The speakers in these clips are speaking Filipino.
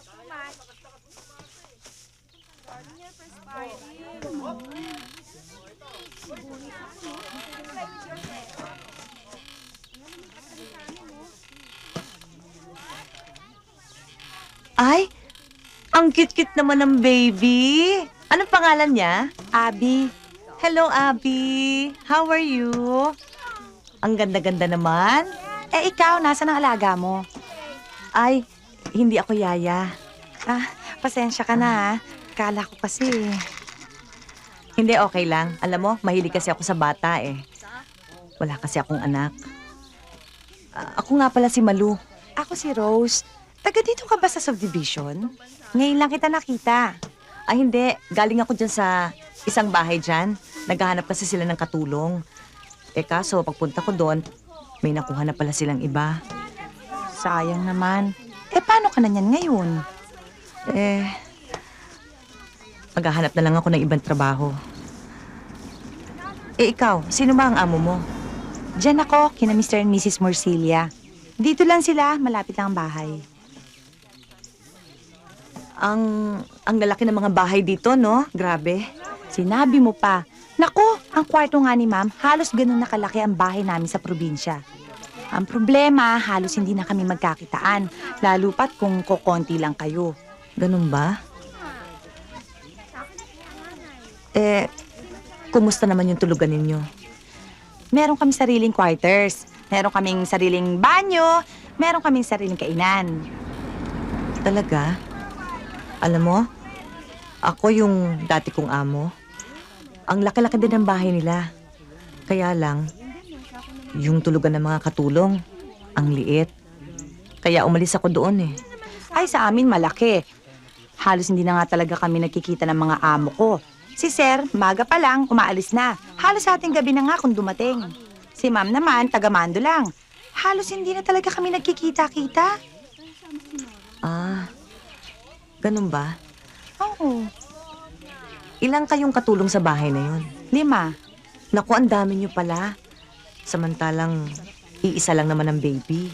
yourself too much. You're perspiring. Ay, ang cute-cute naman ng baby. Anong pangalan niya? Abby, Hello, Abby. How are you? Ang ganda-ganda naman. eh ikaw, nasa ang alaga mo? Ay, hindi ako yaya. Ah, pasensya ka na ha. Kala ko kasi. Hindi, okay lang. Alam mo, mahilig kasi ako sa bata eh. Wala kasi akong anak. Ah, ako nga pala si Malu. Ako si Rose. Taga dito ka ba sa subdivision? Ngayon lang kita nakita. Ay, hindi. Galing ako dyan sa isang bahay dyan. Naghahanap kasi sila ng katulong. Eh kaso, pagpunta ko doon, may nakuha na pala silang iba. Sayang naman. Eh, paano ka na niyan ngayon? Eh, maghahanap na lang ako ng ibang trabaho. Eh ikaw, sino ba ang amo mo? Diyan ako, kina Mr. and Mrs. Morcilia. Dito lang sila, malapit lang ang bahay. Ang, ang lalaki ng mga bahay dito, no? Grabe. Sinabi mo pa. Nako, ang kwarto nga ni ma'am, halos ganun nakalaki ang bahay namin sa probinsya. Ang problema, halos hindi na kami magkakitaan, lalo pat kung kokonti lang kayo. Ganun ba? Eh, kumusta naman yung tulugan ninyo? Meron kami sariling quarters, meron kaming sariling banyo, meron kaming sariling kainan. Talaga? Alam mo, ako yung dati kong amo. Ang laki-laki din ng bahay nila. Kaya lang, yung tulugan ng mga katulong, ang liit. Kaya umalis ako doon eh. Ay, sa amin malaki. Halos hindi na nga talaga kami nagkikita ng mga amo ko. Si Sir, maga pa lang, umaalis na. Halos sa ating gabi na nga kung dumating. Si Ma'am naman, taga-mando lang. Halos hindi na talaga kami nagkikita-kita. Ah, ganun ba? Oo. Ilang kayong katulong sa bahay na yun? Lima. Naku, ang dami niyo pala. Samantalang, iisa lang naman ang baby.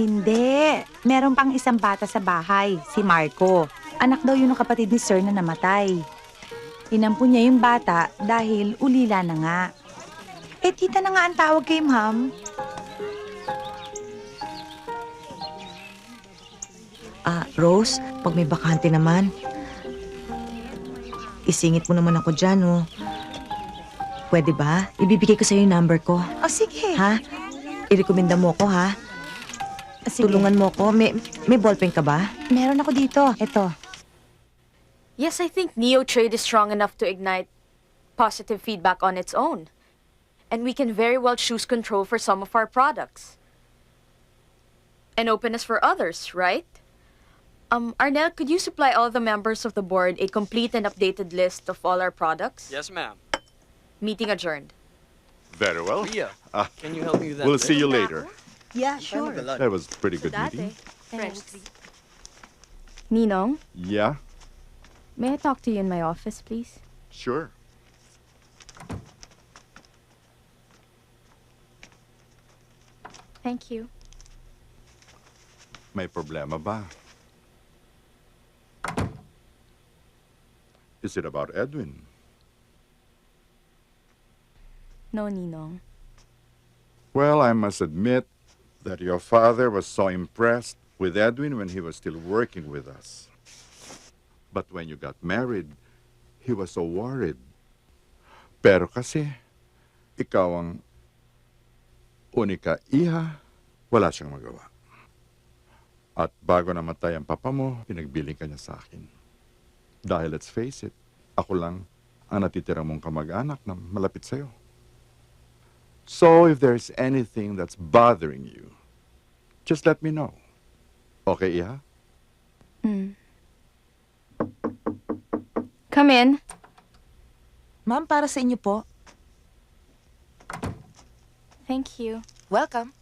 Hindi. Meron pang isang bata sa bahay, si Marco. Anak daw yun ng kapatid ni Sir na namatay. Inampo niya yung bata dahil ulila na nga. Eh, tita na nga ang tawag kay ma'am. Ah, Rose, pag may bakante naman, isingit mo naman ako dyan, oh. Pwede ba? Ibibigay ko sa'yo yung number ko. O, sige. Ha? Irekomenda mo ko, ha? Sige. Tulungan mo ko. May, may ballpen ka ba? Meron ako dito. Ito. Yes, I think NeoTrade is strong enough to ignite positive feedback on its own. And we can very well choose control for some of our products. And openness for others, right? Um, Arnel, could you supply all the members of the board a complete and updated list of all our products? Yes, ma'am. Meeting adjourned. Very well. Leah, Ah, can you help me with that? We'll list? see you later. Yeah, sure. That was a pretty good meeting. Ninong, Yeah, may I talk to you in my office, please? sure. Thank you. May problema ba? Is it about Edwin? No, Ninong. Well, I must admit that your father was so impressed with Edwin when he was still working with us. But when you got married, he was so worried. Pero kasi, ikaw ang unika iha, wala siyang magawa. At bago namatay ang papa mo, pinagbiling ka niya sa akin. Dahil let's face it, ako lang ang natitira mong kamag-anak na malapit sa'yo. So if there's anything that's bothering you, just let me know. Okay, Iha? Come in. Ma'am, para sa inyo po. Thank you. Welcome.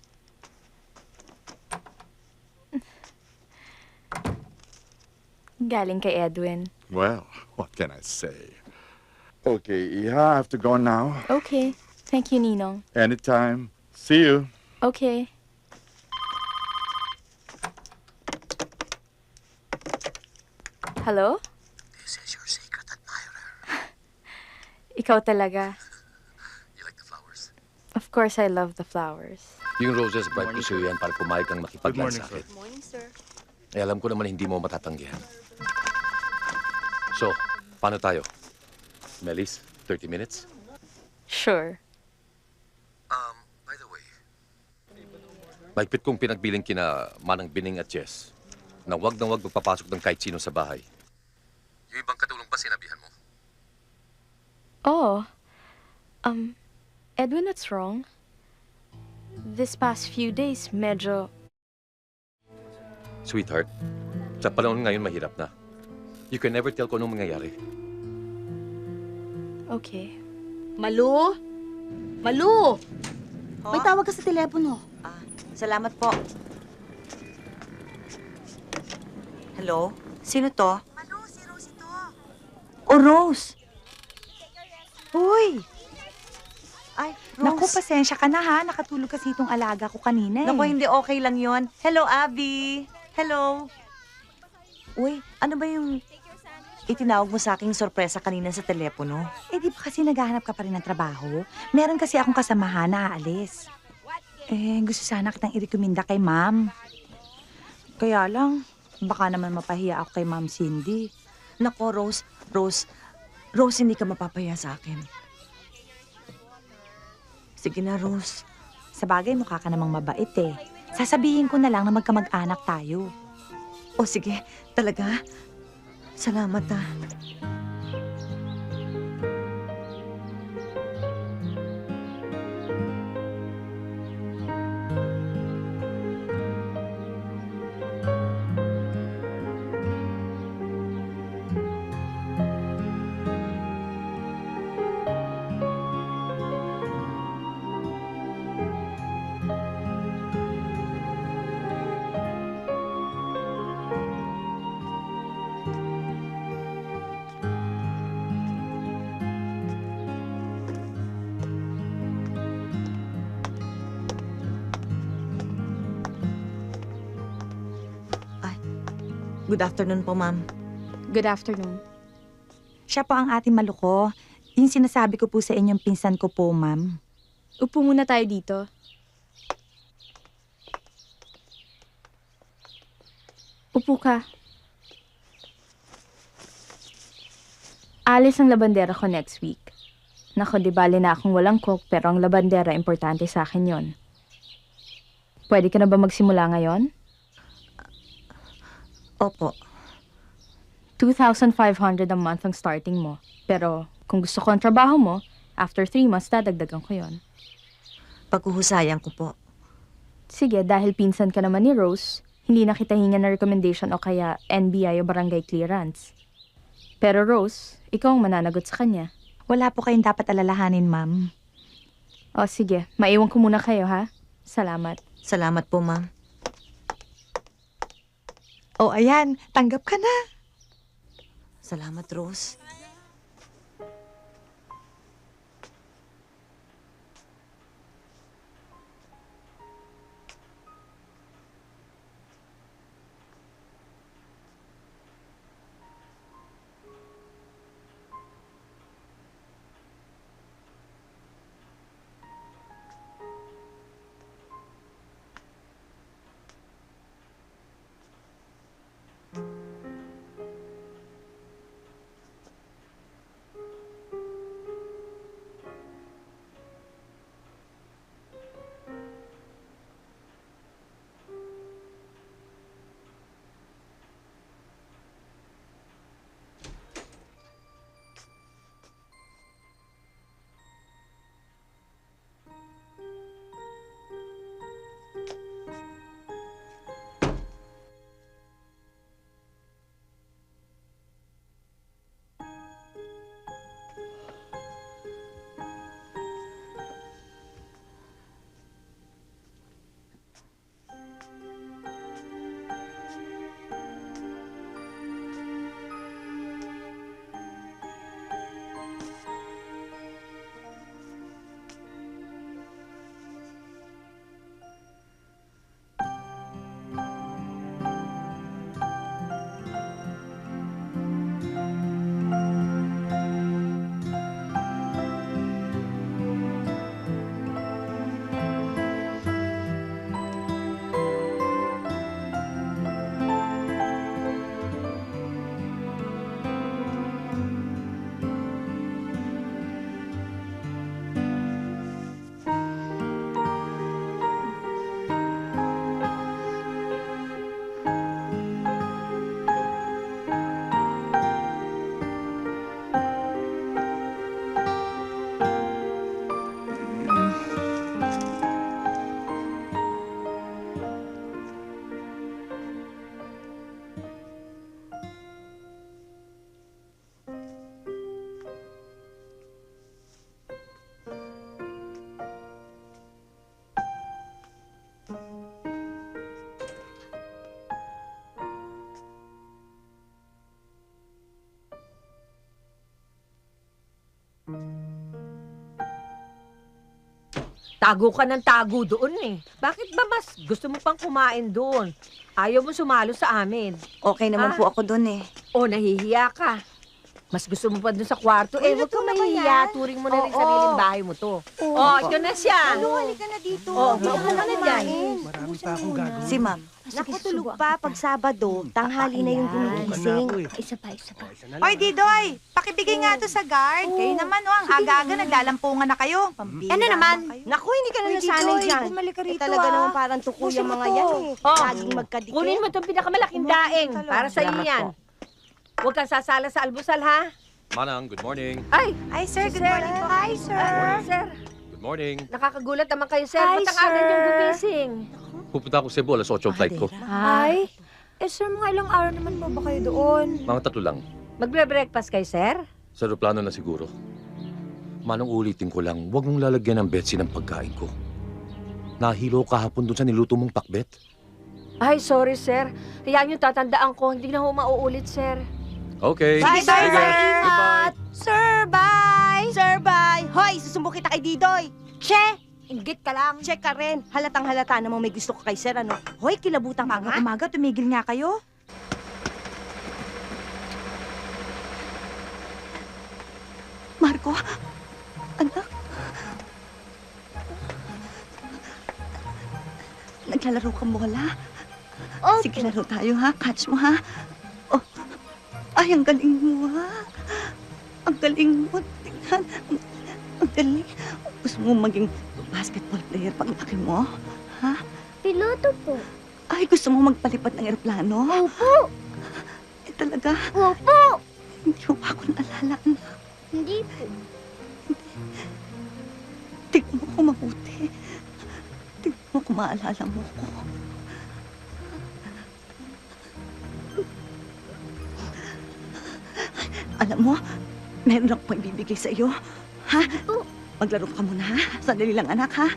Galing kay Edwin. Well, what can I say? Okay, Iha, I have to go now. Okay. Thank you, Ninong. Anytime. See you. Okay. Hello? This is your secret admirer. Ikaw talaga. You like the flowers? Of course, I love the flowers. Yung roses, bright ko sa'yo yan para pumayag kang makipaglan morning, sa akin. Morning, sir. Eh, alam ko naman hindi mo matatanggihan. So, paano tayo? Melis, 30 minutes? Sure. Um, by the way, Mahigpit kong pinagbiling kina Manang Bining at Jess na wag na wag magpapasok ng kahit sino sa bahay. yung ibang katulong ba sinabihan mo? Oh. Um, Edwin, what's wrong? This past few days, medyo... Sweetheart, sa panahon ngayon mahirap na. You can never tell kung anong mangyayari. Okay. Malu? Malu! May tawag ka sa telepono. Salamat po. Hello? Sino to? Malu, si Rosie to. Oh, Rose! Uy! Ay, Rose. Naku, pasensya ka na ha. Nakatulog kasi itong alaga ko kanina eh. Naku, hindi okay lang yon. Hello, Abby. Hello. Uy, ano ba yung itinawag mo sa aking sorpresa kanina sa telepono? Eh, di ba kasi naghahanap ka pa rin ng trabaho? Meron kasi akong kasamahan na aalis. Eh, gusto sana kitang irekomenda kay ma'am. Kaya lang, baka naman mapahiya ako kay ma'am Cindy. Nako, Rose. Rose. Rose, hindi ka mapapaya sa akin. Sige na, Rose. Sa bagay, mukha ka namang mabait eh. Sasabihin ko na lang na magkamag-anak tayo. O sige, talaga? Salamat ah. Good afternoon po, ma'am. Good afternoon. Siya po ang ating maluko. Yung sinasabi ko po sa inyong pinsan ko po, ma'am. Upo muna tayo dito. Upo ka. Alis ang labandera ko next week. Nako, di bali na akong walang cook, pero ang labandera, importante sa akin yon. Pwede ka na ba magsimula ngayon? Opo. 2,500 a month ang starting mo. Pero kung gusto ko ang trabaho mo, after 3 months, dadagdagan ko yon. Paghuhusayan ko po. Sige, dahil pinsan ka naman ni Rose, hindi na kita hinga na recommendation o kaya NBI o barangay clearance. Pero Rose, ikaw ang mananagot sa kanya. Wala po kayong dapat alalahanin, ma'am. O sige, maiwan ko muna kayo ha. Salamat. Salamat po, ma'am. O ayan, tanggap ka na. Salamat, Rose. Tago ka ng tago doon eh. Bakit ba mas gusto mo pang kumain doon? Ayaw mo sumalo sa amin. Okay naman Ah. po ako dun eh. O nahihiya ka. Mas gusto mo pa doon sa kwarto. Eh, huwag kang mahihiya. Turing mo na rin Oo. sariling bahay mo to. Oh, ito na siya. Ano, halika na dito. Oh, maupo ka na dyan. Marami pa akong gagawin. Si ma'am. Naku, tulog pa. Pag Sabado, tanghali na yung gumigising. Isa pa, isa pa. Isa na lang. Oy, Didoy, pakibigay nga to sa guard. Kayo naman, oh, ang aga-aga naglalampungan na kayo. Pambira Ano naman? kayo. Naku, hindi ka na nasanay Didoy, dyan. bumalik ka Eh, rito, talaga ah. naman parang tuko yung mga yan eh. Oh. Laging magkadikit. Kunin mo itong pinakamalaking daing para sa iyo yan. Huwag kang sasala sa almusal, ha? Manang, good morning. Ay, Ay, sir, good Sir. morning po. Hi, sir. sir. Good morning. Nakakagulat naman kayo, sir. Hi, Ba't ang aga sir. niyong gumising? Pupunta ako Cebu, alas 8 ang flight ko. Ay, eh sir, mga ilang araw naman mo ba kayo doon? Mga tatlo lang. Magbre-breakfast kayo, sir? Sa aeroplano na siguro. Manong ulitin ko lang, huwag mong lalagyan ng Betsy ng pagkain ko. Nahilo kahapon dun sa niluto mong pakbet. Ay, sorry, sir. Hayaan niyo tatandaan ko. Hindi na ho mauulit, sir. Okay. Bye, sir. Sige. Ingat. Sir, bye. Sir, bye. Hoy, susumbo kita kay Didoy. Che! Inggit ka lang. Check ka rin. Halatang halata namang may gusto ka kay sir, ano? Hoy, kilabutan ka nga. Umaga, tumigil nga kayo. Marco, anak. Naglalaro kang bola? Oh, Sige, laro tayo ha. Catch mo ha. Ay, ang galing mo ha. Ang galing mo. Tingnan. Ang, ang galing. Gusto mo maging basketball player pag laki mo? Ha? piloto po. Ay, gusto mo magpalipad ng eroplano? Opo. Eh, talaga? Opo. Hindi mo pa ako naalala, anak. Hindi po. Tignan mo ko mabuti. Tignan mo kung maalala mo ko. Alam mo, meron ako pang ibibigay sa iyo. Ha? Maglaro ka muna, ha? Sandali lang, anak, ha?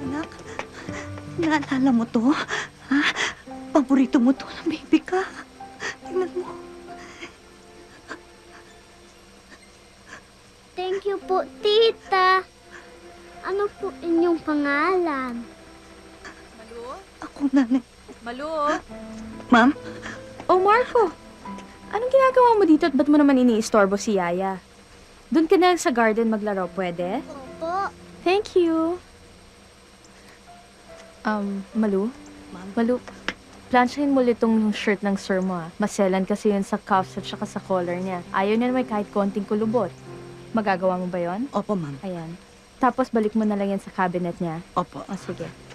Anak, naalala mo to? Ha? Paborito mo to ng baby ka. Tingnan mo. Thank you po, tita. Ano po inyong pangalan? Ako nanay. Malu? Ma'am? Oh, Marco. Anong ginagawa mo dito at ba't mo naman iniistorbo si Yaya? Doon ka na sa garden maglaro, pwede? Opo. Thank you. Um, Malu? Ma'am? Malu, plansyahin mo ulit tong shirt ng sir mo ah. Maselan kasi yun sa cuffs at saka sa collar niya. Ayaw niya na may kahit konting kulubot. Magagawa mo ba yon? Opo, ma'am. Ayan. Tapos balik mo na lang yan sa cabinet niya. Opo. O sige.